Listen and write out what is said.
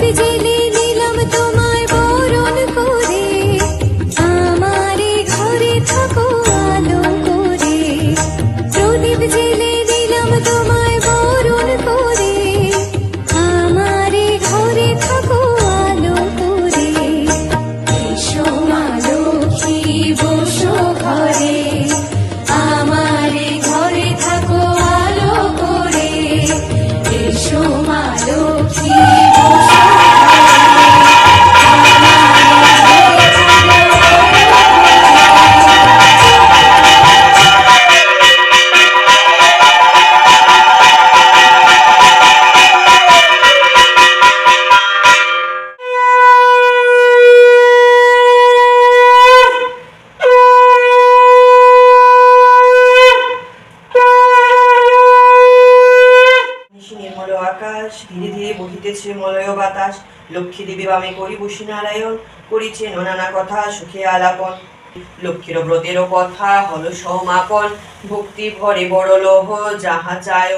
बिजली বহিতেছে মলয় বাতাস। লক্ষ্মী দেবী বামে করি বসি নারায়ণ, করিছে নানা কথা, সুখে আলাপন। লক্ষ্মীর ব্রতের কথা, হল সমাপন। ভক্তি ভরে বড় লোহ যাহা চায়